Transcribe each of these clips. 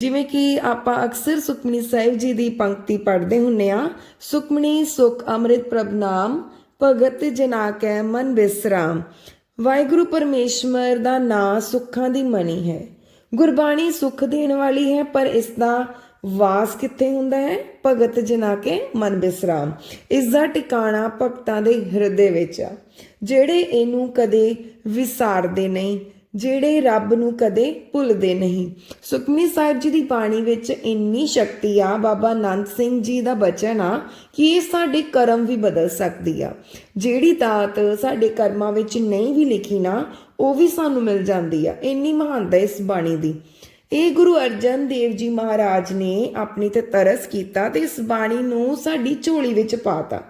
ਜਿਵੇਂ ਕਿ ਆਪਾਂ ਅਕਸਰ ਸੁਖਮਨੀ ਸਾਹਿਬ ਜੀ ਦੀ ਪੰਕਤੀ ਪੜ੍ਹਦੇ ਹੁੰਨੇ ਆ, ਸੁਖਮਨੀ ਸੁਖ ਅੰਮ੍ਰਿਤ ਪ੍ਰਭ ਨਾਮ, ਭਗਤ ਜਨਾ ਕੈ ਮਨ ਬਿਸਰਾਮ। ਵਾਹਿਗੁਰੂ ਪਰਮੇਸ਼ਵਰ ਦਾ ਨਾਂ ਸੁੱਖਾਂ ਦੀ ਮਣੀ ਹੈ। ਗੁਰਬਾਣੀ ਸੁੱਖ ਦੇਣ ਵਾਲੀ ਹੈ, ਪਰ ਇਸ ਦਾ ਵਾਸ ਕਿੱਥੇ ਹੁੰਦਾ ਹੈ? ਭਗਤ ਜਨਾ ਕੇ ਮਨ ਬਿਸਰਾਮ। ਇਸ ਦਾ ਟਿਕਾਣਾ ਭਗਤਾਂ ਦੇ ਹਿਰਦੇ ਵਿੱਚ ਆ, ਜਿਹੜੇ ਇਹਨੂੰ ਕਦੇ ਵਿਸਾਰਦੇ ਨਹੀਂ। ਜਿਹੜੇ ਰੱਬ ਨੂੰ ਕਦੇ ਭੁੱਲਦੇ ਨਹੀਂ। ਸੁਖਮਨੀ ਸਾਹਿਬ ਜੀ ਦੀ ਬਾਣੀ ਵਿੱਚ ਇੰਨੀ ਸ਼ਕਤੀ ਆ, ਬਾਬਾ ਨੰਦ ਸਿੰਘ ਜੀ ਦਾ ਬਚਨ ਆ, ਕਿ ਇਹ ਸਾਡੇ ਕਰਮ ਵੀ ਬਦਲ ਸਕਦੀ ਆ। ਜਿਹੜੀ ਦਾਤ ਸਾਡੇ ਕਰਮਾਂ ਵਿੱਚ ਨਹੀਂ ਵੀ ਲਿਖੀ ਨਾ, ਉਹ ਵੀ ਸਾਨੂੰ ਮਿਲ ਜਾਂਦੀ ਆ। ਇੰਨੀ ਮਹਾਨਤਾ ਇਸ ਬਾਣੀ ਦੀ। ਇਹ ਗੁਰੂ ਅਰਜਨ ਦੇਵ ਜੀ ਮਹਾਰਾਜ ਨੇ ਆਪਣੀ ਤੇ ਤਰਸ ਕੀਤਾ ਤੇ ਇਸ ਬਾਣੀ ਨੂੰ ਸਾਡੀ ਝੋਲੀ ਵਿੱਚ ਪਾਤਾ।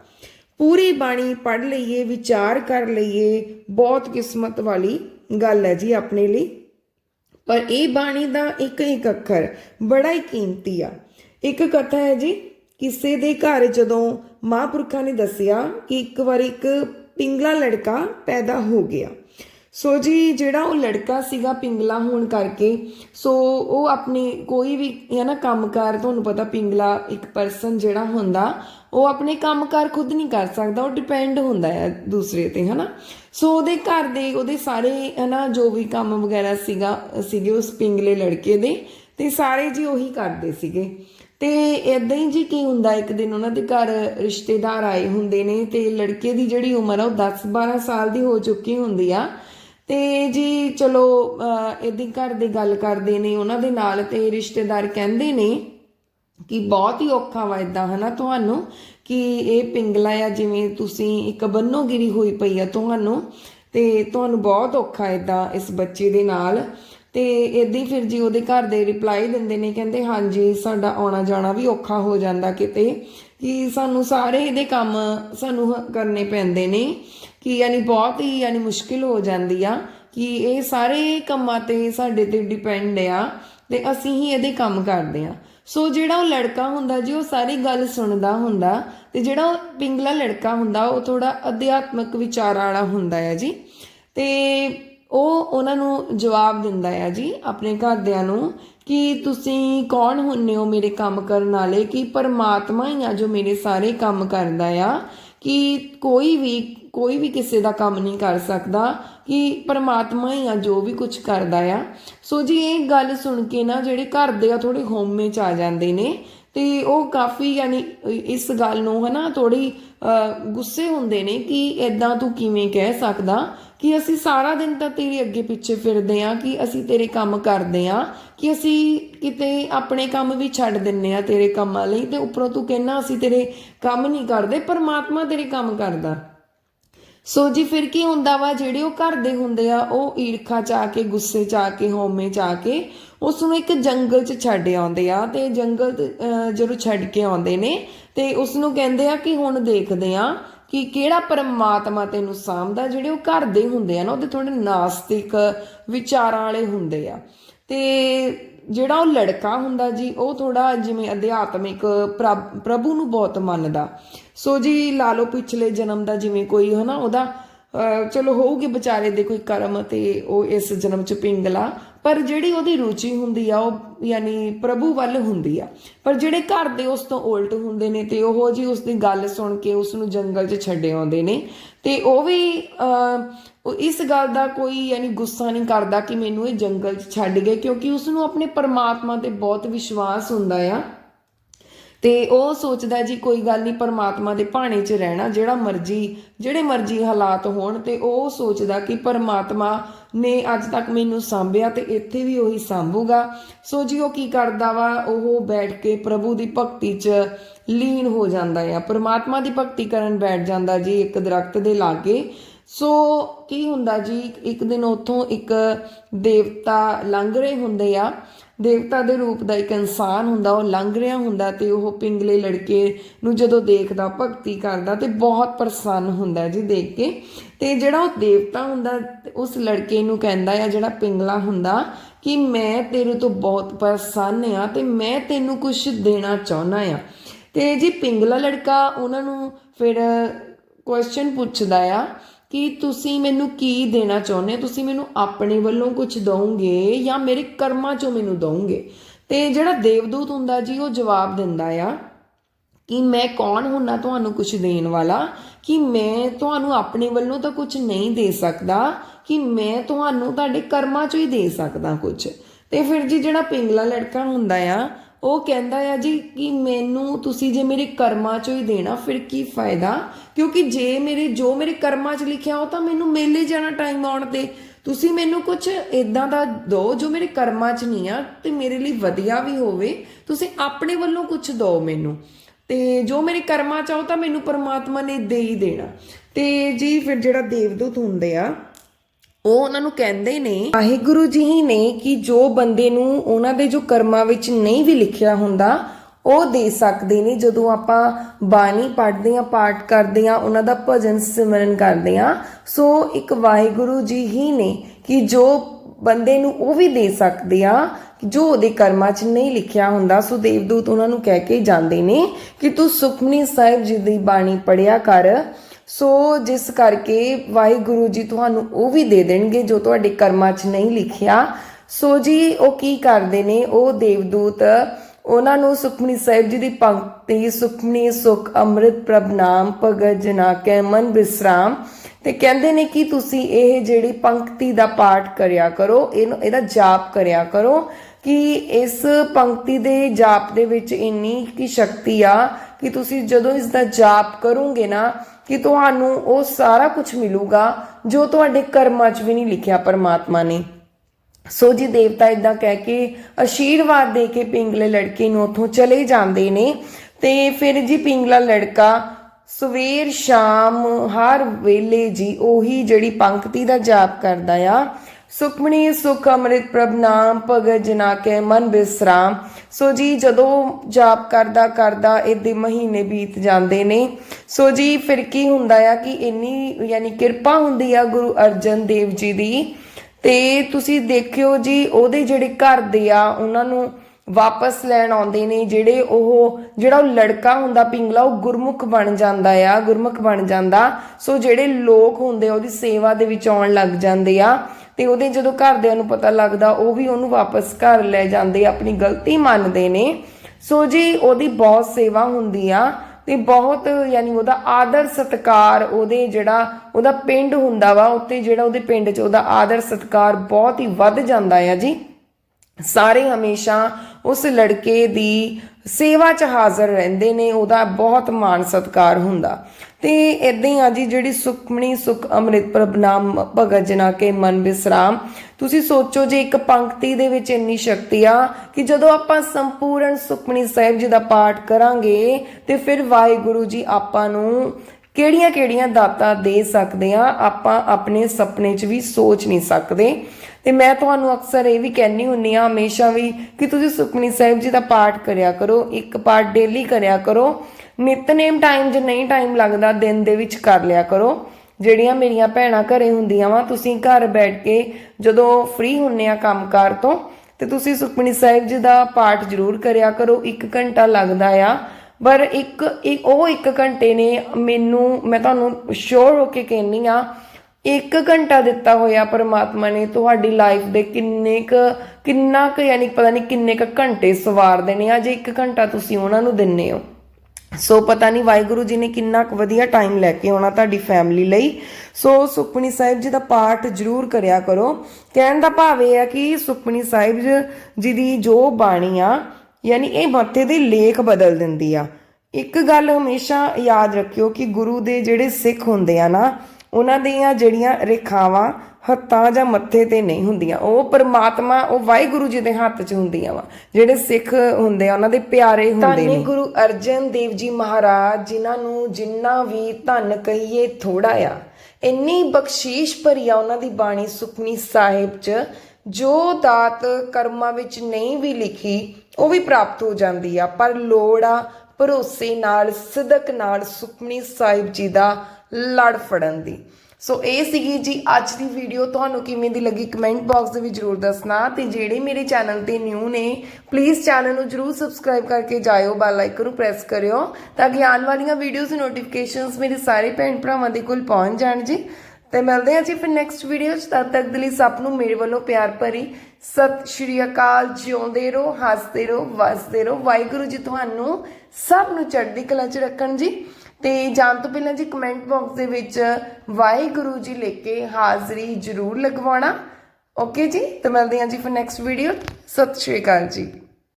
ਪੂਰੀ ਬਾਣੀ ਪੜ੍ਹ ਲਈਏ, ਵਿਚਾਰ ਕਰ ਲਈਏ, ਬਹੁਤ ਕਿਸਮਤ ਵਾਲੀ ਗੱਲ ਹੈ ਜੀ ਆਪਣੇ ਲਈ। ਪਰ ਇਹ ਬਾਣੀ ਦਾ ਇੱਕ ਇੱਕ ਅੱਖਰ ਬੜਾ ਹੀ ਕੀਮਤੀ ਆ। ਇੱਕ ਕਥਾ ਹੈ ਜੀ, ਕਿਸੇ ਦੇ ਘਰ ਜਦੋਂ ਮਹਾਂਪੁਰਖਾਂ ਨੇ ਦੱਸਿਆ ਕਿ ਇੱਕ ਵਾਰ ਇੱਕ ਪਿੰਗਲਾ ਲੜਕਾ ਪੈਦਾ ਹੋ ਗਿਆ ਸੋ ਜੀ, ਜਿਹੜਾ ਉਹ ਲੜਕਾ ਸੀਗਾ ਪਿੰਗਲਾ ਹੋਣ ਕਰਕੇ, ਸੋ ਉਹ ਆਪਣੀ ਕੋਈ ਵੀ ਹੈ ਨਾ ਕੰਮਕਾਰ, ਤੁਹਾਨੂੰ ਪਤਾ ਪਿੰਗਲਾ ਇੱਕ ਪਰਸਨ ਜਿਹੜਾ ਹੁੰਦਾ, ਉਹ ਆਪਣੇ ਕੰਮਕਾਰ ਖੁਦ ਨਹੀਂ ਕਰ ਸਕਦਾ, ਉਹ ਡਿਪੈਂਡ ਹੁੰਦਾ ਹੈ ਦੂਸਰੇ ਤੇ, ਹਨਾ? ਸੋ ਉਹਦੇ ਘਰ ਦੇ, ਉਹਦੇ ਸਾਰੇ, ਹਨਾ, ਜੋ ਵੀ ਕੰਮ ਵਗੈਰਾ ਸੀਗਾ, ਸੀਗੇ ਉਸ ਪਿੰਗਲੇ ਲੜਕੇ ਦੇ, ਤੇ ਸਾਰੇ ਜੀ ਉਹੀ ਕਰਦੇ ਸੀਗੇ। ਤੇ ਇਦਾਂ ਹੀ ਜੀ ਕੀ ਹੁੰਦਾ, ਇੱਕ ਦਿਨ ਉਹਨਾਂ ਦੇ ਘਰ ਰਿਸ਼ਤੇਦਾਰ ਆਏ ਹੁੰਦੇ ਨੇ, ਤੇ ਲੜਕੇ ਦੀ ਜਿਹੜੀ ਉਮਰ ਆ, ਉਹ 10 12 ਸਾਲ ਦੀ ਹੋ ਚੁੱਕੀ ਹੁੰਦੀ ਆ। ਤੇ ਜੀ, ਚਲੋ ਇਹਦੀ ਘਰ ਦੀ ਗੱਲ ਕਰਦੇ ਨੇ, ਉਹਨਾਂ ਦੇ ਨਾਲ ਤੇ ਰਿਸ਼ਤੇਦਾਰ ਕਹਿੰਦੇ ਨੇ ਕਿ ਬਹੁਤ ਹੀ ਔਖਾ ਵਾ ਇਦਾਂ ਹਨਾ ਤੁਹਾਨੂੰ ਕਿ ਇਹ ਪਿੰਗਲਾ ਆ, ਜਿਵੇਂ ਤੁਸੀਂ ਇੱਕ ਬੰਨੋਗਿਰੀ ਹੋਈ ਪਈ ਆ ਤੁਹਾਨੂੰ, ਤੇ ਤੁਹਾਨੂੰ ਬਹੁਤ ਔਖਾ ਇਦਾਂ ਇਸ ਬੱਚੇ ਦੇ ਨਾਲ। ਤੇ ਇਦਾਂ ਫਿਰ ਜੀ ਉਹਦੇ ਘਰ ਦੇ ਰਿਪਲਾਈ ਦਿੰਦੇ ਨੇ, ਕਹਿੰਦੇ, ਹਾਂਜੀ, ਸਾਡਾ ਆਉਣਾ ਜਾਣਾ ਵੀ ਔਖਾ ਹੋ ਜਾਂਦਾ ਕਿਤੇ, ਕਿ ਸਾਨੂੰ ਸਾਰੇ ਇਹਦੇ ਕੰਮ ਸਾਨੂੰ ਕਰਨੇ ਪੈਂਦੇ ਨੇ। ਕਿ ਯਾਨੀ ਬਹੁਤ ਹੀ ਯਾਨੀ ਮੁਸ਼ਕਿਲ ਹੋ ਜਾਂਦੀ ਆ ਕਿ ਇਹ ਸਾਰੇ ਕੰਮਾਂ ਤੇ ਸਾਡੇ ਤੇ ਡਿਪੈਂਡ ਆ ਤੇ ਅਸੀਂ ਹੀ ਇਹਦੇ ਕੰਮ ਕਰਦੇ ਆ। ਸੋ ਜਿਹੜਾ ਉਹ ਲੜਕਾ ਹੁੰਦਾ ਜੀ, ਉਹ ਸਾਰੀ ਗੱਲ ਸੁਣਦਾ ਹੁੰਦਾ ਤੇ ਜਿਹੜਾ ਪਿੰਗਲਾ ਲੜਕਾ ਹੁੰਦਾ, ਉਹ ਥੋੜਾ ਅਧਿਆਤਮਕ ਵਿਚਾਰਾਂ ਵਾਲਾ ਹੁੰਦਾ ਹੈ ਜੀ। ਤੇ ਉਹ ਉਹਨਾਂ ਨੂੰ ਜਵਾਬ ਦਿੰਦਾ ਹੈ ਜੀ ਆਪਣੇ ਘਰਦਿਆਂ ਨੂੰ ਕਿ ਤੁਸੀਂ ਕੌਣ ਹੁੰਨੇ ਹੋ ਮੇਰੇ ਕੰਮ ਕਰਨ ਵਾਲੇ? ਕਿ ਪਰਮਾਤਮਾ ਹੀ ਆ ਜੋ ਮੇਰੇ ਸਾਰੇ ਕੰਮ ਕਰਦਾ ਆ। ਕਿ ਕੋਈ ਵੀ ਕੋਈ ਵੀ ਕਿਸੇ ਦਾ ਕੰਮ ਨਹੀਂ ਕਰ ਸਕਦਾ, ਕਿ ਪਰਮਾਤਮਾ ਹੀ ਆ, ਜੋ ਵੀ ਕੁਝ ਕਰਦਾ ਆ। ਸੋ ਜੀ, ਇਹ ਗੱਲ ਸੁਣ ਕੇ ਨਾ ਜਿਹੜੇ ਘਰ ਦੇ ਆ ਥੋੜੇ ਹੋਮੇ ਚ ਆ ਜਾਂਦੇ ਨੇ। ਤੇ ਉਹ ਕਾਫੀ ਯਾਨੀ ਇਸ ਗੱਲ ਨੂੰ ਹਨਾ ਥੋੜੀ ਗੁੱਸੇ ਹੁੰਦੇ ਨੇ ਕਿ ਇਦਾਂ ਤੂੰ ਕਿਵੇਂ ਕਹਿ ਸਕਦਾ? ਕਿ ਅਸੀਂ ਸਾਰਾ ਦਿਨ ਤਾਂ ਤੇਰੇ ਅੱਗੇ ਪਿੱਛੇ ਫਿਰਦੇ ਆ ਕਿ ਅਸੀਂ ਤੇਰੇ ਕੰਮ ਕਰਦੇ ਆ ਕਿ ਅਸੀਂ ਕਿਤੇ ਆਪਣੇ ਕੰਮ ਵੀ ਛੱਡ ਦਿੰਨੇ ਆ ਤੇਰੇ ਕੰਮਾਂ ਲਈ ਤੇ ਉੱਪਰੋਂ ਤੂੰ ਕਹਿਣਾ ਅਸੀਂ ਤੇਰੇ ਕੰਮ ਨਹੀਂ ਕਰਦੇ, ਪਰਮਾਤਮਾ ਤੇਰੇ ਕੰਮ ਕਰਦਾ। ਸੋ ਜੀ ਫਿਰ ਕੀ ਹੁੰਦਾ ਵਾ, ਜਿਹੜੇ ਉਹ ਘਰ ਦੇ ਹੁੰਦੇ ਆ, ਉਹ ਈਰਖਾ ਚ ਆ ਕੇ, ਗੁੱਸੇ ਚ ਆ ਕੇ, ਹਉਮੈ ਚ ਆ ਕੇ ਉਸ ਨੂੰ ਇੱਕ ਜੰਗਲ ਚ ਛੱਡ ਆਉਂਦੇ ਆ ਤੇ ਜੰਗਲ ਜਦੋਂ ਛੱਡ ਕੇ ਆਉਂਦੇ ਨੇ ਤੇ ਉਸ ਨੂੰ ਕਹਿੰਦੇ ਆ ਕਿ ਹੁਣ ਦੇਖਦੇ ਆ ਕਿ ਕਿਹੜਾ ਪਰਮਾਤਮਾ ਤੈਨੂੰ ਸਾਂਭਦਾ, ਜਿਹੜੇ ਉਹ ਘਰ ਦੇ ਹੁੰਦੇ ਆ ਨਾ, ਉਹਦੇ ਥੋੜੇ ਨਾਸਤਿਕ ਵਿਚਾਰਾਂ ਵਾਲੇ ਹੁੰਦੇ ਆ। ਤੇ ਜਿਹੜਾ ਉਹ ਲੜਕਾ ਹੁੰਦਾ ਜੀ, ਉਹ ਥੋੜਾ ਜਿਵੇਂ ਅਧਿਆਤਮਿਕ ਪ੍ਰਭੂ ਨੂੰ ਬਹੁਤ ਮੰਨਦਾ। ਸੋ ਜੀ, ਲਾ ਲਓ ਪਿਛਲੇ ਜਨਮ ਦਾ ਜਿਵੇਂ ਕੋਈ ਹਨਾ, ਉਹਦਾ ਚਲੋ ਹੋਊਗੀ ਵਿਚਾਰੇ ਦੇ ਕੋਈ ਕਰਮ ਤੇ ਉਹ ਇਸ ਜਨਮ ਚ ਪਿੰਗਲਾ। ਪਰ ਜਿਹੜੀ ਉਹਦੀ ਰੁਚੀ ਹੁੰਦੀ ਆ, ਉਹ ਯਾਨੀ ਪ੍ਰਭੂ ਵੱਲ ਹੁੰਦੀ ਆ। ਪਰ ਜਿਹੜੇ ਘਰ ਦੇ ਉਸ ਤੋਂ ਉਲਟ ਹੁੰਦੇ ਨੇ ਤੇ ਉਹ ਜੀ ਉਸ ਦੀ ਗੱਲ ਸੁਣ ਕੇ ਉਸ ਨੂੰ ਜੰਗਲ 'ਚ ਛੱਡ ਆਉਂਦੇ ਨੇ ਤੇ ਉਹ ਵੀ ਉਹ ਇਸ ਗੱਲ ਦਾ ਕੋਈ ਯਾਨੀ ਗੁੱਸਾ ਨਹੀਂ ਕਰਦਾ ਕਿ ਮੈਨੂੰ ਇਹ ਜੰਗਲ 'ਚ ਛੱਡ ਗਏ, ਕਿਉਂਕਿ ਉਸ ਨੂੰ ਆਪਣੇ ਪਰਮਾਤਮਾ ਤੇ ਬਹੁਤ ਵਿਸ਼ਵਾਸ ਹੁੰਦਾ ਆ। ਤੇ ਉਹ ਸੋਚਦਾ ਜੀ ਕੋਈ ਗੱਲ ਨਹੀਂ, ਪਰਮਾਤਮਾ ਦੇ ਭਾਣੇ 'ਚ ਰਹਿਣਾ, ਜਿਹੜਾ ਮਰਜ਼ੀ, ਜਿਹੜੇ ਮਰਜ਼ੀ ਹਾਲਾਤ ਹੋਣ ਤੇ ਉਹ ਸੋਚਦਾ ਕਿ ਪਰਮਾਤਮਾ ਨੇ ਅੱਜ ਤੱਕ ਮੈਨੂੰ ਸੰਭਿਆ ਤੇ ਇੱਥੇ ਵੀ ਉਹੀ ਸੰਭੂਗਾ। ਸੋ ਜੀ, ਉਹ ਕੀ ਕਰਦਾ ਵਾ? ਉਹ ਬੈਠ ਕੇ ਪ੍ਰਭੂ ਦੀ ਭਗਤੀ 'ਚ ਲੀਨ ਹੋ ਜਾਂਦਾ ਆ। ਪਰਮਾਤਮਾ ਦੀ ਭਗਤੀ ਕਰਨ ਬੈਠ ਜਾਂਦਾ ਜੀ ਇੱਕ ਦਰਖਤ ਦੇ ਲਾਗੇ। ਸੋ ਕੀ ਹੁੰਦਾ ਜੀ? ਇੱਕ ਦਿਨ ਉੱਥੋਂ ਇੱਕ ਦੇਵਤਾ ਲੰਘ ਰਹੇ ਹੁੰਦੇ ਆ। ਦੇਵਤਾ ਦੇ ਰੂਪ ਦਾ ਇੱਕ ਇਨਸਾਨ ਹੁੰਦਾ, ਉਹ ਲੰਘ ਰਿਹਾ ਹੁੰਦਾ ਤੇ ਉਹ ਪਿੰਗਲੇ ਲੜਕੇ ਨੂੰ ਜਦੋਂ ਦੇਖਦਾ, ਭਗਤੀ ਕਰਦਾ ਤੇ ਬਹੁਤ ਪ੍ਰਸੰਨ ਹੁੰਦਾ ਜੀ ਦੇਖ ਕੇ। ਤੇ ਜਿਹੜਾ ਉਹ ਦੇਵਤਾ ਹੁੰਦਾ, ਉਸ ਲੜਕੇ ਨੂੰ ਕਹਿੰਦਾ ਆ ਜਿਹੜਾ ਪਿੰਗਲਾ ਹੁੰਦਾ ਕਿ ਮੈਂ ਤੇਰੇ ਤੋਂ ਬਹੁਤ ਪ੍ਰਸੰਨ ਆ ਤੇ ਮੈਂ ਤੈਨੂੰ ਕੁਝ ਦੇਣਾ ਚਾਹੁੰਦਾ ਆ। ਤੇ ਜੀ ਪਿੰਗਲਾ ਲੜਕਾ ਉਹਨਾਂ ਨੂੰ ਫਿਰ ਕੁਐਸਚਨ ਪੁੱਛਦਾ ਆ ਕਿ ਤੁਸੀਂ ਮੈਨੂੰ ਕੀ ਦੇਣਾ ਚਾਹੁੰਦੇ ਤੁਸੀਂ ਮੈਨੂੰ ਆਪਣੇ ਵੱਲੋਂ ਕੁਝ ਦਵੋਗੇ ਜਾਂ ਮੇਰੇ ਕਰਮਾਂ ਚੋਂ ਮੈਨੂੰ ਦਵੋਗੇ ਤੇ ਜਿਹੜਾ ਦੇਵਦੂਤ ਹੁੰਦਾ ਜੀ ਉਹ ਜਵਾਬ ਦਿੰਦਾ ਆ ਕਿ ਮੈਂ ਕੌਣ ਹੁੰਨਾ ਤੁਹਾਨੂੰ ਕੁਝ ਦੇਣ ਵਾਲਾ? ਕਿ ਮੈਂ ਤੁਹਾਨੂੰ ਆਪਣੇ ਵੱਲੋਂ ਤਾਂ ਕੁਝ ਨਹੀਂ ਦੇ ਸਕਦਾ, ਕਿ ਮੈਂ ਤੁਹਾਨੂੰ ਤੁਹਾਡੇ ਕਰਮਾਂ ਚੋਂ ਹੀ ਦੇ ਸਕਦਾ ਕੁਝ ਤੇ ਫਿਰ ਜੀ ਜਿਹੜਾ ਪਿੰਗਲਾ ਲੜਕਾ ਹੁੰਦਾ ਆ, ਉਹ ਕਹਿੰਦਾ ਆ ਜੀ ਕਿ ਮੈਨੂੰ ਤੁਸੀਂ ਜੇ ਮੇਰੇ ਕਰਮਾਂ ਚੋਂ ਹੀ ਦੇਣਾ, ਫਿਰ ਕੀ ਫਾਇਦਾ? ਕਿਉਂਕਿ ਜੇ ਮੇਰੇ, ਜੋ ਮੇਰੇ ਕਰਮਾਂ 'ਚ ਲਿਖਿਆ ਉਹ ਤਾਂ ਮੈਨੂੰ ਮਿਲ ਹੀ ਜਾਣਾ ਟਾਈਮ ਆਉਣ ਤੇ। ਤੁਸੀਂ ਮੈਨੂੰ ਕੁਝ ਇਦਾਂ ਦਾ ਦਿਓ ਜੋ ਮੇਰੇ ਕਰਮਾਂ 'ਚ ਨਹੀਂ ਆ, ਤੇ ਮੇਰੇ ਲਈ ਵਧੀਆ ਵੀ ਹੋਵੇ, ਤੁਸੀਂ ਆਪਣੇ ਵੱਲੋਂ ਕੁਝ ਦਿਓ ਮੈਨੂੰ। ਤੇ ਜੋ ਮੇਰੇ ਕਰਮਾਂ ਚ ਆ ਤਾਂ ਮੈਨੂੰ ਪਰਮਾਤਮਾ ਨੇ ਦੇ ਹੀ ਦੇਣਾ। ਤੇ ਜੀ ਫਿਰ ਜਿਹੜਾ ਦੇਵਦੂਤ ਹੁੰਦੇ ਆ, ਉਹ ਉਹਨਾਂ ਨੂੰ ਕਹਿੰਦੇ ਨੇ, ਵਾਹਿਗੁਰੂ ਜੀ ਹੀ ਨੇ ਕਿ ਜੋ ਬੰਦੇ ਨੂੰ ਉਹਨਾਂ ਦੇ ਜੋ ਕਰਮਾਂ ਵਿੱਚ ਨਹੀਂ ਵੀ ਲਿਖਿਆ ਹੁੰਦਾ, ਉਹ ਦੇ ਸਕਦੇ ਨੇ। ਜਦੋਂ ਆਪਾਂ ਬਾਣੀ ਪੜ੍ਹਦੇ ਆ, ਪਾਠ ਕਰਦੇ ਆ, ਉਹਨਾਂ ਦਾ ਭਜਨ ਸਿਮਰਨ ਕਰਦੇ ਆ, ਸੋ ਇੱਕ ਵਾਹਿਗੁਰੂ ਜੀ ਹੀ ਨੇ ਕਿ ਜੋ ਬੰਦੇ ਨੂੰ ਉਹ ਵੀ ਦੇ ਸਕਦੇ ਆ ਜੋ ਉਹਦੇ ਕਰਮਾਂ 'ਚ ਨਹੀਂ ਲਿਖਿਆ ਹੁੰਦਾ ਸੋ ਦੇਵਦੂਤ ਉਹਨਾਂ ਨੂੰ ਕਹਿ ਕੇ ਜਾਂਦੇ ਨੇ ਕਿ ਤੂੰ ਸੁਖਮਨੀ ਸਾਹਿਬ ਜੀ ਦੀ ਬਾਣੀ ਪੜਿਆ ਕਰ। ਸੋ ਜਿਸ ਕਰਕੇ ਵਾਹਿਗੁਰੂ ਜੀ ਤੁਹਾਨੂੰ ਉਹ ਵੀ ਦੇ ਦੇਣਗੇ ਜੋ ਤੁਹਾਡੇ ਕਰਮਾਂ 'ਚ ਨਹੀਂ ਲਿਖਿਆ। ਸੋ ਜੀ, ਉਹ ਕੀ ਕਰਦੇ ਨੇ? ਉਹ ਦੇਵਦੂਤ ਉਹਨਾਂ ਨੂੰ ਸੁਖਮਨੀ ਸਾਹਿਬ ਜੀ ਦੀ ਪੰਕਤੀ ਸੁਖਮਨੀ ਸੁਖ ਅੰਮ੍ਰਿਤ ਪ੍ਰਭ ਨਾਮ ਭਗਤ ਜਨਾ ਕੈ ਮਨ ਵਿਸਰਾਮ ਤੇ ਕਹਿੰਦੇ ਨੇ ਕਿ ਤੁਸੀਂ ਇਹ ਜਿਹੜੀ ਪੰਕਤੀ ਦਾ ਪਾਠ ਕਰਿਆ ਕਰੋ, ਇਹਨੂੰ ਇਹਦਾ ਜਾਪ ਕਰਿਆ ਕਰੋ। ਕਿ ਇਸ ਪੰਕਤੀ ਦੇ ਜਾਪ ਦੇ ਵਿੱਚ ਇੰਨੀ ਕੀ ਸ਼ਕਤੀ ਆ ਕਿ ਤੁਸੀਂ ਜਦੋਂ ਇਸ ਦਾ ਜਾਪ ਕਰੋਗੇ ਨਾ, ਕਿ ਤੁਹਾਨੂੰ ਉਹ ਸਾਰਾ ਕੁਝ ਮਿਲੂਗਾ ਜੋ ਤੁਹਾਡੇ ਕਰਮਾਂ 'ਚ ਵੀ ਨਹੀਂ ਲਿਖਿਆ ਪਰਮਾਤਮਾ ਨੇ। ਸੋ ਜੀ ਦੇਵਤਾ ਇਦਾਂ ਕਹਿ ਕੇ ਆਸ਼ੀਰਵਾਦ ਦੇ ਕੇ ਪਿੰਗਲੇ ਲੜਕੇ ਨੂੰ ਉੱਥੋਂ ਚਲੇ ਜਾਂਦੇ ਨੇ ਤੇ ਫਿਰ ਜੀ ਪਿੰਗਲਾ ਲੜਕਾ ਸਵੇਰ ਸ਼ਾਮ ਹਰ ਵੇਲੇ ਜੀ ਉਹੀ ਜਿਹੜੀ ਪੰਕਤੀ ਦਾ ਜਾਪ ਕਰਦਾ ਆ ਸੁਖਮਣੀ ਸੁਖ ਅੰਮ੍ਰਿਤ ਪ੍ਰਭ ਨਾਮ ਭਗਤ ਜਨਾ ਕੇ ਮਨ ਬਿਸਰਾਮ। ਸੋ ਜੀ, ਜਦੋਂ ਜਾਪ ਕਰਦਾ ਕਰਦਾ ਇਹਦੇ ਮਹੀਨੇ ਬੀਤ ਜਾਂਦੇ ਨੇ। ਸੋ ਜੀ, ਫਿਰ ਕੀ ਹੁੰਦਾ ਆ ਕਿ ਇੰਨੀ ਯਾਨੀ ਕਿਰਪਾ ਹੁੰਦੀ ਆ ਗੁਰੂ ਅਰਜਨ ਦੇਵ ਜੀ ਦੀ। ਤੇ ਤੁਸੀਂ ਦੇਖਿਓ ਜੀ, ਉਹਦੇ ਜਿਹੜੇ ਘਰ ਦੇ ਆ, ਉਹਨਾਂ ਨੂੰ ਵਾਪਸ ਲੈਣ ਆਉਂਦੇ ਨੇ। ਜਿਹੜੇ ਉਹ, ਜਿਹੜਾ ਉਹ ਲੜਕਾ ਹੁੰਦਾ ਪਿੰਗਲਾ, ਉਹ ਗੁਰਮੁਖ ਬਣ ਜਾਂਦਾ ਆ, ਗੁਰਮੁਖ ਬਣ ਜਾਂਦਾ। ਸੋ ਜਿਹੜੇ ਲੋਕ ਹੁੰਦੇ ਆ, ਉਹਦੀ ਸੇਵਾ ਦੇ ਵਿੱਚ ਆਉਣ ਲੱਗ ਜਾਂਦੇ ਆ। ਤੇ ਉਹਦੇ ਜਦੋਂ ਘਰਦਿਆਂ ਨੂੰ ਪਤਾ ਲੱਗਦਾ, ਉਹ ਵੀ ਉਹਨੂੰ ਵਾਪਸ ਘਰ ਲੈ ਜਾਂਦੇ, ਆਪਣੀ ਗਲਤੀ ਮੰਨਦੇ ਨੇ। ਸੋ ਜੀ, ਉਹਦੀ ਬਹੁਤ ਸੇਵਾ ਹੁੰਦੀ ਆ ਤੇ ਬਹੁਤ, ਯਾਨੀ ਉਹਦਾ ਆਦਰ ਸਤਕਾਰ ਉਹਦੇ ਜਿਹੜਾ ਉਹਦਾ ਪਿੰਡ ਹੁੰਦਾ ਵਾ ਉੱਤੇ ਜਿਹੜਾ ਉਹਦੇ ਪਿੰਡ 'ਚ ਉਹਦਾ ਆਦਰ ਸਤਕਾਰ ਬਹੁਤ ਹੀ ਵੱਧ ਜਾਂਦਾ ਆ ਜੀ। ਸਾਰੇ ਹਮੇਸ਼ਾ ਉਸ ਲੜਕੇ ਦੀ ਸੇਵਾ 'ਚ ਹਾਜ਼ਰ ਰਹਿੰਦੇ ਨੇ, ਉਹਦਾ ਬਹੁਤ ਮਾਣ ਸਤਕਾਰ ਹੁੰਦਾ। ਤੇ ਇਦਾਂ ਹੀ ਆ ਜੀ, ਜਿਹੜੀ ਸੁਖਮਣੀ ਸੁਖ ਅੰਮ੍ਰਿਤ ਪ੍ਰਭ ਨਾਮ ਭਗਤ ਜਨਾ ਕੇ ਮਨ ਵਿਸਰਾਮ ਤੁਸੀਂ ਸੋਚੋ ਜੇ ਇੱਕ ਪੰਕਤੀ ਦੇ ਵਿੱਚ ਇੰਨੀ ਸ਼ਕਤੀ ਆ ਕਿ ਜਦੋਂ ਆਪਾਂ ਸੰਪੂਰਨ ਸੁਖਮਣੀ ਸਾਹਿਬ ਜੀ ਦਾ ਪਾਠ ਕਰਾਂਗੇ, ਤੇ ਫਿਰ ਵਾਹਿਗੁਰੂ ਜੀ ਆਪਾਂ ਨੂੰ ਕਿਹੜੀਆਂ ਕਿਹੜੀਆਂ ਦਾਤਾਂ ਦੇ ਸਕਦੇ ਆ, ਆਪਾਂ ਆਪਣੇ ਸੁਪਨੇ 'ਚ ਵੀ ਸੋਚ ਨਹੀਂ ਸਕਦੇ। ਤੇ ਮੈਂ ਤੁਹਾਨੂੰ ਅਕਸਰ ਇਹ ਵੀ ਕਹਿੰਨੀ ਹੁੰਨੀ ਆ, ਹਮੇਸ਼ਾ ਵੀ ਕਿ ਤੁਸੀਂ ਸੁਖਮਨੀ ਸਾਹਿਬ ਜੀ ਦਾ ਪਾਠ ਕਰਿਆ ਕਰੋ, ਇੱਕ ਪਾਠ ਡੇਲੀ ਕਰਿਆ ਕਰੋ। ਨਿਤਨੇਮ ਟਾਈਮ ਜੇ ਨਹੀਂ ਟਾਈਮ ਲੱਗਦਾ, ਦਿਨ ਦੇ ਵਿੱਚ ਕਰ ਲਿਆ ਕਰੋ। ਜਿਹੜੀਆਂ ਮੇਰੀਆਂ ਭੈਣਾਂ ਘਰੇ ਹੁੰਦੀਆਂ ਵਾ, ਤੁਸੀਂ ਘਰ ਬੈਠ ਕੇ ਜਦੋਂ ਫ੍ਰੀ ਹੁੰਨੇ ਆ ਕੰਮਕਾਰ ਤੋਂ, ਤੇ ਤੁਸੀਂ ਸੁਖਮਨੀ ਸਾਹਿਬ ਜੀ ਦਾ ਪਾਠ ਜ਼ਰੂਰ ਕਰਿਆ ਕਰੋ। 1 ਘੰਟਾ ਲੱਗਦਾ ਆ, ਪਰ ਇੱਕ ਉਹ 1 ਘੰਟੇ ਨੇ ਮੈਨੂੰ, ਮੈਂ ਤੁਹਾਨੂੰ ਸ਼ੋਰ ਹੋ ਕੇ ਕਹਿੰਨੀ ਆ, ਇੱਕ ਘੰਟਾ ਦਿੱਤਾ ਹੋਇਆ ਪਰਮਾਤਮਾ ਨੇ ਤੁਹਾਡੀ ਲਾਈਫ ਦੇ ਕਿੰਨੇ ਕ, ਕਿੰਨਾ ਕ, ਯਾਨੀ ਪਤਾ ਨਹੀਂ ਕਿੰਨੇ ਕ ਘੰਟੇ ਸਵਾਰ ਦੇਣੇ ਆ, ਜੇ ਇੱਕ ਘੰਟਾ ਤੁਸੀਂ ਉਹਨਾਂ ਨੂੰ ਦਿੰਨੇ ਹੋ। ਸੋ ਪਤਾ ਨਹੀਂ ਵਾਹਿਗੁਰੂ ਜੀ ਨੇ ਕਿੰਨਾ ਕੁ ਵਧੀਆ ਟਾਈਮ ਲੈ ਕੇ ਆਉਣਾ ਤੁਹਾਡੀ ਫੈਮਿਲੀ ਲਈ। ਸੋ ਸੁਖਮਨੀ ਸਾਹਿਬ ਜੀ ਦਾ ਪਾਠ ਜ਼ਰੂਰ ਕਰਿਆ ਕਰੋ। ਕਹਿਣ ਦਾ ਭਾਵ ਇਹ ਆ ਕਿ ਸੁਖਮਨੀ ਸਾਹਿਬ ਜੀ ਦੀ ਜੋ ਬਾਣੀ ਆ, ਯਾਨੀ ਇਹ ਮੱਥੇ ਦੇ ਲੇਖ ਬਦਲ ਦਿੰਦੀ ਆ। ਇੱਕ ਗੱਲ ਹਮੇਸ਼ਾ ਯਾਦ ਰੱਖਿਓ ਕਿ ਗੁਰੂ ਦੇ ਜਿਹੜੇ ਸਿੱਖ ਹੁੰਦੇ ਆ ਨਾ, ਉਹਨਾਂ ਦੀਆਂ ਜਿਹੜੀਆਂ ਰੇਖਾਵਾਂ ਹੱਥਾਂ ਜਾਂ ਮੱਥੇ ਤੇ ਨਹੀਂ ਹੁੰਦੀਆਂ। ਉਹ ਪਰਮਾਤਮਾ ਉਹ ਵਾਹਿਗੁਰੂ ਜੀ ਦੇ ਹੱਥ 'ਚ ਹੁੰਦੀਆਂ ਵਾ। ਜਿਹੜੇ ਸਿੱਖ ਹੁੰਦੇ ਆ ਉਹਨਾਂ ਦੇ ਪਿਆਰੇ ਹੁੰਦੇ ਨੇ। ਗੁਰੂ ਅਰਜਨ ਦੇਵ ਜੀ ਮਹਾਰਾਜ ਜਿਨ੍ਹਾਂ ਨੂੰ ਜਿੰਨਾ ਵੀ ਧਨ ਕਹੀਏ ਥੋੜਾ ਆ ਇੰਨੀ ਬਖਸ਼ੀਸ਼ ਭਰੀ ਆ ਉਹਨਾਂ ਦੀ ਬਾਣੀ ਸੁਖਮਨੀ ਸਾਹਿਬ 'ਚ ਜੋ ਦਾਤ ਕਰਮਾਂ ਵਿੱਚ ਨਹੀਂ ਵੀ ਲਿਖੀ ਉਹ ਵੀ ਪ੍ਰਾਪਤ ਹੋ ਜਾਂਦੀ ਆ। ਪਰ ਲੋੜ ਆ ਭਰੋਸੇ ਨਾਲ ਸਿਦਕ ਨਾਲ ਸੁਖਮਨੀ ਸਾਹਿਬ ਜੀ ਦਾ ਲੜ ਫੜਨ ਦੀ। ਸੋ ਇਹ ਸੀਗੀ ਜੀ ਅੱਜ ਦੀ ਵੀਡੀਓ ਤੁਹਾਨੂੰ ਕਿਵੇਂ ਦੀ ਲੱਗੀ ਕਮੈਂਟ ਬਾਕਸ ਦੇ ਵਿੱਚ ਜਰੂਰ ਦੱਸਣਾ ਤੇ ਜਿਹੜੇ ਮੇਰੇ ਚੈਨਲ ਤੇ ਨਿਊ ਨੇ ਪਲੀਜ਼ ਚੈਨਲ ਨੂੰ ਜਰੂਰ ਸਬਸਕ੍ਰਾਈਬ ਕਰਕੇ ਜਾਇਓ ਬੈਲ ਆਈਕਨ ਨੂੰ ਪ੍ਰੈਸ ਕਰਿਓ ਤਾਂ ਕਿ ਆਉਣ ਵਾਲੀਆਂ ਵੀਡੀਓਜ਼ ਦੀ ਨੋਟੀਫਿਕੇਸ਼ਨਸ ਮੇਰੇ ਸਾਰੇ ਭੈਣ ਭਰਾਵਾਂ ਦੇ ਕੋਲ ਪਹੁੰਚ ਜਾਣ ਜੀ। ਤੇ ਮਿਲਦੇ ਹਾਂ ਜੀ ਫਿਰ ਨੈਕਸਟ ਵੀਡੀਓ 'ਚ। ਤਦ ਤੱਕ ਦੇ ਲਈ ਸਭ ਨੂੰ ਮੇਰੇ ਵੱਲੋਂ ਪਿਆਰ ਭਰੀ ਸਤਿ ਸ਼੍ਰੀ ਅਕਾਲ। ਜਿਉਂਦੇ ਰਹੋ, ਹੱਸਦੇ ਰਹੋ, ਵਸਦੇ ਰਹੋ। ਵਾਹਿਗੁਰੂ ਜੀ ਤੁਹਾਨੂੰ ਸਭ ਨੂੰ ਚੜ੍ਹਦੀ ਕਲਾ 'ਚ ਰੱਖਣ ਜੀ। ਤੇ ਜਾਣ ਤੋਂ ਪਹਿਲਾਂ ਜੀ ਕਮੈਂਟ ਬਾਕਸ ਦੇ ਵਿੱਚ ਵਾਹਿਗੁਰੂ ਜੀ ਲਿਖ ਕੇ ਹਾਜ਼ਰੀ ਜ਼ਰੂਰ ਲਗਵਾਉਣਾ। ਓਕੇ ਜੀ, ਤੇ ਮਿਲਦੇ ਹਾਂ ਜੀ ਫਿਰ ਨੈਕਸਟ ਵੀਡੀਓ ਸਤਿ ਸ਼੍ਰੀ ਅਕਾਲ ਜੀ।